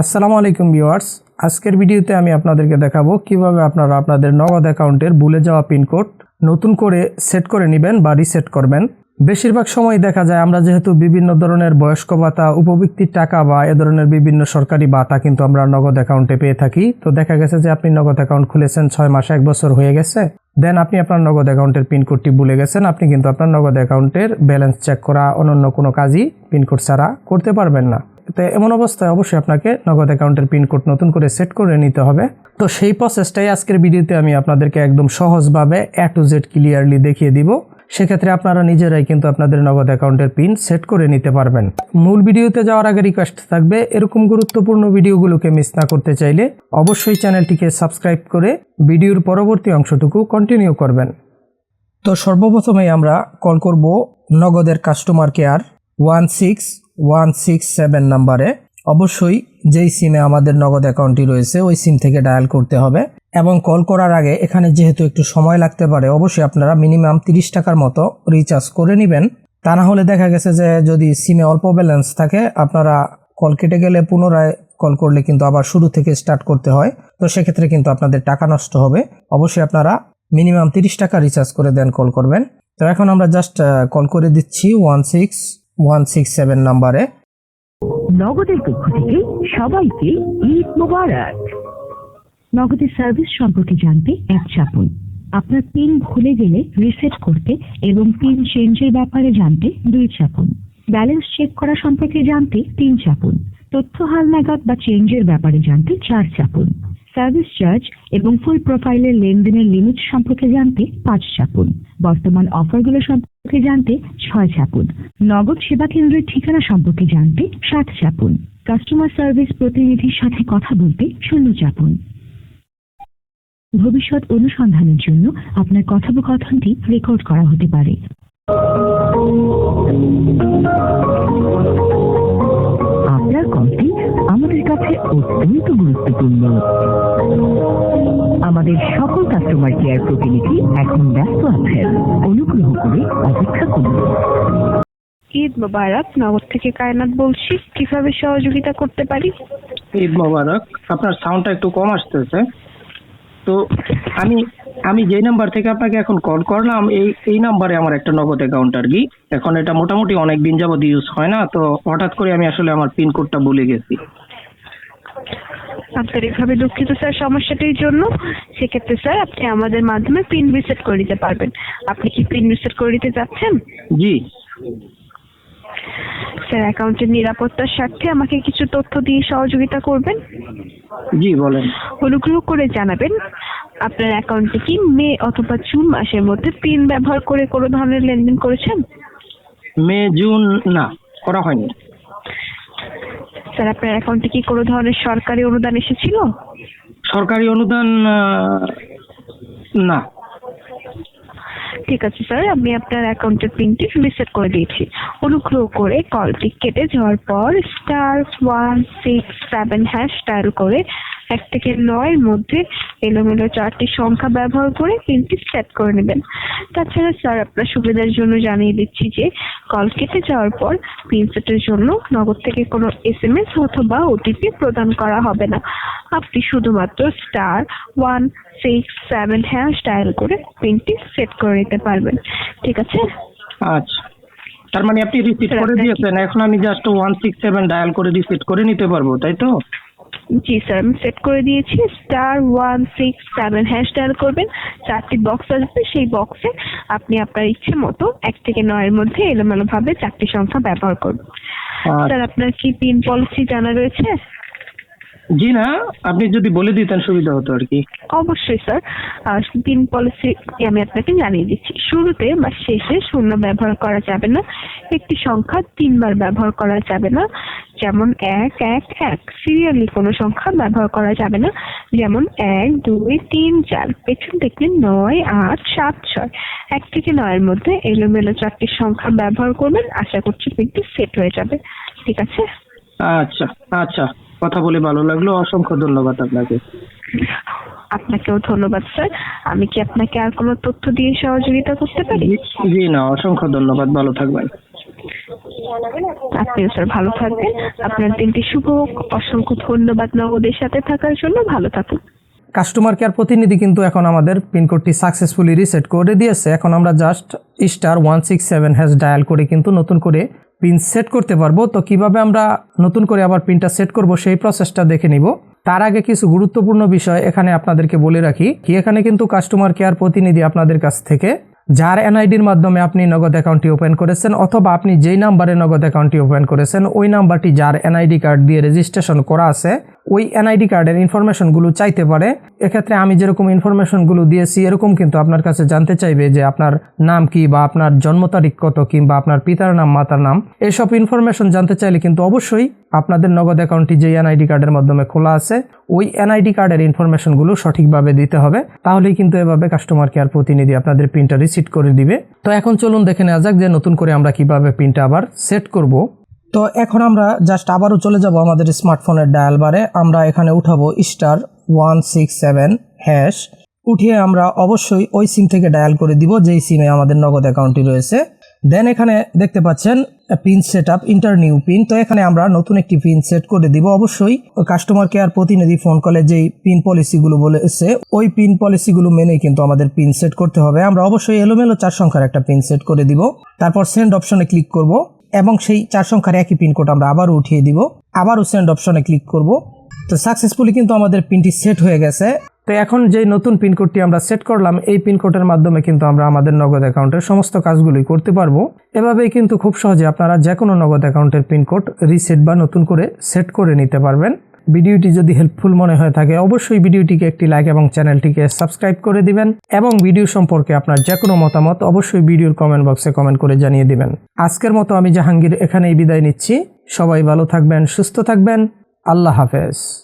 আসসালামু আলাইকুম ভিউয়ার্স। আজকের ভিডিওতে আমি আপনাদেরকে দেখাবো কীভাবে আপনারা আপনাদের নগদ অ্যাকাউন্টের ভুলে যাওয়া পিনকোড নতুন করে সেট করে নেবেন বা রিসেট করবেন। বেশিরভাগ সময় দেখা যায় আমরা যেহেতু বিভিন্ন ধরনের বয়স্ক ভাতা, উপবৃত্তির টাকা বা এ ধরনের বিভিন্ন সরকারি ভাতা কিন্তু আমরা নগদ অ্যাকাউন্টে পেয়ে থাকি। তো দেখা গেছে যে আপনি নগদ অ্যাকাউন্ট খুলেছেন ছয় মাস, এক বছর হয়ে গেছে। দেন আপনি আপনার নগদ অ্যাকাউন্টের পিনকোডটি ভুলে গেছেন, আপনি কিন্তু আপনার নগদ অ্যাকাউন্টের ব্যালেন্স চেক করা অন্যান্য কোনো কাজই পিনকোড ছাড়া করতে পারবেন না। তো এমন অবস্থায় অবশ্যই আপনাকে নগদ অ্যাকাউন্টের পিনকোড নতুন করে সেট করে নিতে হবে। তো সেই প্রসেসটাই আজকের ভিডিওতে আমি আপনাদেরকে একদম সহজভাবে এ টু জেড ক্লিয়ারলি দেখিয়ে দিব। সেক্ষেত্রে আপনারা নিজেরাই কিন্তু আপনাদের নগদ অ্যাকাউন্টের পিন সেট করে নিতে পারবেন। মূল ভিডিওতে যাওয়ার আগে রিকোয়েস্ট থাকবে, এরকম গুরুত্বপূর্ণ ভিডিওগুলোকে মিস না করতে চাইলে অবশ্যই চ্যানেলটিকে সাবস্ক্রাইব করে ভিডিওর পরবর্তী অংশটুকু কন্টিনিউ করবেন। তো সর্বপ্রথমেই আমরা কল করব নগদের customer care one six one six seven নাম্বারে অবশ্যই যেই সিমে আমাদের নগদ অ্যাকাউন্টটি রয়েছে, ওই সিম থেকে ডায়াল করতে হবে এবং কল করার আগে এখানে যেহেতু একটু সময় লাগতে পারে, অবশ্যই আপনারা মিনিমাম তিরিশ টাকার মতো রিচার্জ করে নেবেন। তা না হলে দেখা গেছে যে যদি সিমে অল্প ব্যালেন্স থাকে, আপনারা কল কেটে গেলে পুনরায় কল করলে কিন্তু আবার শুরু থেকে স্টার্ট করতে হয়। তো সেক্ষেত্রে কিন্তু আপনাদের টাকা নষ্ট হবে। অবশ্যই আপনারা মিনিমাম তিরিশ টাকা রিচার্জ করে দেন কল করবেন। তো এখন আমরা জাস্ট কল করে দিচ্ছি ওয়ান সিক্স নাম্বারে নগদের পক্ষ থেকে সবাইকে ঈদ মোবারক। নগদের সার্ভিস সম্পর্কে জানতে এক চাপুন। আপনার পিন ভুলে গেলে রিসেট করতে এবং পিন চেঞ্জের ব্যাপারে জানতে দুই চাপুন। ব্যালেন্স চেক করা সম্পর্কে জানতে তিন চাপুন। তথ্য হালনাগাদ বা চেঞ্জের ব্যাপারে জানতে চার চাপুন। সার্ভিস চার্জ এবং ফুল প্রোফাইলের লেনদেনের লিমিট সম্পর্কে জানতে পাঁচ চাপুন। বর্তমান অফারগুলো সম্পর্কে জানতে ছয় চাপুন। নগদ সেবা কেন্দ্রের ঠিকানা সম্পর্কে জানতে সাত চাপুন। কাস্টমার সার্ভিস প্রতিনিধির সাথে কথা বলতে শূন্য চাপুন। ভবিষ্যৎ অনুসন্ধানের জন্য আপনার কথোপকথনটি রেকর্ড করা হতে পারে। অত্যন্ত গুরুত্বপূর্ণ। আমাদের সকল কাস্টমার কেয়ার প্রতিনিধি এখন ব্যস্ত আছেন। অনুগ্রহ করে অপেক্ষা করুন। ঈদ মোবারক নগর থেকে কায়নাত বলছি কীভাবে সহযোগিতা করতে পারি? ঈদ মোবারক আপনার সাউন্ডটা একটু কম আসতেছে। তো আমি আমি যেই নাম্বার থেকে আপনাকে এখন কল করলাম এই এই নাম্বারে আমার একটা নগদ অ্যাকাউন্ট আর কি। এখন এটা মোটামুটি অনেক দিন যাবত ইউজ হয় না তো হঠাৎ করে আমি আসলে আমার পিন কোডটা ভুলে গেছি। আন্তরিকভাবে দুঃখিত স্যার সমস্যাটির জন্য। সেক্ষেত্রে স্যার আপনি আমাদের মাধ্যমে পিন রিসেট করে দিতে পারবেন। আপনি কি পিন রিসেট করে দিতে চাচ্ছেন? জি। স্যার অ্যাকাউন্টের নিরাপত্তার স্বার্থে আমাকে কিছু তথ্য দিয়ে সহযোগিতা করবেন? জি বলেন। অনুগ্রহ করে জানাবেন আপনার অ্যাকাউন্টে কি মে অথবা জুন মাসের মধ্যে পিন ব্যবহার করে কোনো ধরনের লেনদেন করেছেন? মে জুন না করা হয়নি। স্যার আপনার অ্যাকাউন্টে কি কোনো ধরনের সরকারি অনুদান এসেছিল? সরকারি অনুদান না। ঠিক আছে স্যার আমি আপনার অ্যাকাউন্টের পিনটি রিসেট করে দিয়েছি। অনুগ্রহ করে কলটি কেটে যাওয়ার পর star one six seven hash dial করে এক থেকে নয়ের মধ্যে এলোমেলো চারটি সংখ্যা ব্যবহার করে পিনটি সেট করে নেবেন। তাছাড়া স্যার আপনার সুবিধার জন্য জানিয়ে দিচ্ছি যে কল কেটে যাওয়ার পর পিন সেটের জন্য নগদ থেকে কোনো এস এম এস অথবা ওটিপি প্রদান করা হবে না। আপনি শুধুমাত্র star one six seven hash dial করে পিনটি সেট করে নিতে পারবেন। ঠিক আছে? আচ্ছা। তার মানে আপনি রিসিট করে দিয়েছেন। এখন আমি just one six seven dial করে রিসিট করে নিতে পারব তাই তো? জি স্যার আমি সেট করে দিয়েছি। Star one six seven hash dial করবেন। চারটি বক্স আসবে। সেই বক্সে আপনি আপনার ইচ্ছে মতো এক থেকে নয়ের মধ্যে এলোমেলো ভাবে চারটি সংখ্যা ব্যবহার করবেন স্যার আপনার কি পিন পলিসি জানা রয়েছে? জি না আপনি যদি বলে দিতেন সুবিধা হতো আর কি। অবশ্যই স্যার। তিন পলিসি আমি আপনাকে জানিয়ে দিচ্ছি। শুরুতে বা শেষে শূন্য ব্যবহার করা যাবে না। একটি সংখ্যা তিনবার ব্যবহার করা যাবে না। যেমন এক এক এক। সিরিয়ালি কোনো সংখ্যা ব্যবহার করা যাবে না। যেমন এক দুই তিন চার। পেছন থেকে নয় আট সাত ছয়। এক থেকে নয়ের মধ্যে এলোমেলো চারটি সংখ্যা ব্যবহার করবেন। আশা করছি পিনটি সেট হয়ে যাবে। ঠিক আছে? আচ্ছা আচ্ছা। কথা বলে ভালো লাগল। অসংখ্য ধন্যবাদ আপনাকে। আপনাকেও ধন্যবাদ স্যার। আমি কি আপনাকে আর কোনো তথ্য দিয়ে সহযোগিতা করতে পারি? জি- না অসংখ্য ধন্যবাদ। ভালো থাকবেন। আপনিও স্যার ভালো থাকবেন। আপনার দিনটি শুভ হোক। অসংখ্য ধন্যবাদ নগদের সাথে থাকার জন্য। ভালো থাকুন। কাস্টমার কেয়ার প্রতিনিধি কিন্তু এখন আমাদের পিনকোডটি সাকসেসফুলি রিসেট করে দিয়েছে। এখন আমরা just star one six seven hash dial করে কিন্তু নতুন করে পিন সেট করতে পারব। তো কীভাবে আমরা নতুন করে আবার পিনটা সেট করব সেই প্রসেসটা দেখে নিব। তার আগে কিছু গুরুত্বপূর্ণ বিষয় এখানে আপনাদেরকে বলে রাখি কি, এখানে কিন্তু কাস্টমার কেয়ার প্রতিনিধি আপনাদের কাছ থেকে যার এনআইডির মাধ্যমে আপনি নগদ অ্যাকাউন্টটি ওপেন করেছেন অথবা আপনি যেই নাম্বারে নগদ অ্যাকাউন্টটি ওপেন করেছেন, ওই নাম্বারটি যার এনআইডি কার্ড দিয়ে রেজিস্ট্রেশন করা আছে ওই এনআইডি কার্ডের ইনফরমেশনগুলো চাইতে পারে। এক্ষেত্রে আমি যেরকম ইনফরমেশনগুলো দিয়েছি, এরকম কিন্তু আপনার কাছে জানতে চাইবে যে আপনার নাম কি বা আপনার জন্ম তারিখ কত কিংবা আপনার পিতার নাম, মাতার নাম। এসব ইনফরমেশন জানতে চাইলে কিন্তু অবশ্যই আপনাদের নগদ অ্যাকাউন্টটি যে এনআইডি কার্ডের মাধ্যমে খোলা আছে, ওই এনআইডি কার্ডের ইনফরমেশনগুলো সঠিকভাবে দিতে হবে। তাহলেই কিন্তু এভাবে কাস্টমার কেয়ার প্রতিনিধি আপনাদের পিনটা রিসিট করে দিবে। তো এখন চলুন দেখে নেওয়া যাক যে নতুন করে আমরা কীভাবে পিনটা আবার সেট করব। তো এখন আমরা জাস্ট আবারও চলে যাব আমাদের স্মার্টফোনের ডায়াল বারে আমরা এখানে উঠাবো star one six seven hash উঠিয়ে আমরা অবশ্যই ওই সিম থেকে ডায়াল করে দিব, যেই সিমে আমাদের নগদ অ্যাকাউন্টটি রয়েছে। দেন এখানে দেখতে পাচ্ছেন pin set up enter new pin তো এখানে আমরা নতুন একটি পিন সেট করে দিব অবশ্যই। কাস্টমার কেয়ার প্রতিনিধি ফোন কলে যেই পিন পলিসিগুলো বলেছে, ওই পিন পলিসিগুলো মেনেই কিন্তু আমাদের পিন সেট করতে হবে। আমরা অবশ্যই এলোমেলো চার সংখ্যার একটা পিন সেট করে দিব। তারপর সেন্ড অপশনে ক্লিক করব। এবং সেই চার সংখ্যার একই পিনকোড আমরা আবারও উঠিয়ে দিব। আবারও সেন্ড অপশনে ক্লিক করব। তো সাকসেসফুলি কিন্তু আমাদের পিনটি সেট হয়ে গেছে। তো এখন যে নতুন পিনকোডটি আমরা সেট করলাম, এই পিনকোডের মাধ্যমে কিন্তু আমরা আমাদের নগদ অ্যাকাউন্টের সমস্ত কাজগুলি করতে পারব। এভাবেই কিন্তু খুব সহজে আপনারা যে কোনো নগদ অ্যাকাউন্টের পিনকোড রিসেট বা নতুন করে সেট করে নিতে পারবেন। ভিডিওটি যদি হেল্পফুল মনে হয়ে থাকে, অবশ্যই ভিডিওটিকে একটি লাইক এবং চ্যানেলটিকে সাবস্ক্রাইব করে দিবেন এবং ভিডিও সম্পর্কে আপনার যে কোনো মতামত অবশ্যই ভিডিওর কমেন্ট বক্সে কমেন্ট করে জানিয়ে দিবেন। আজকের মতো আমি জাহাঙ্গীর এখানেই বিদায় নিচ্ছি। সবাই ভালো থাকবেন, সুস্থ থাকবেন। আল্লাহ হাফেজ।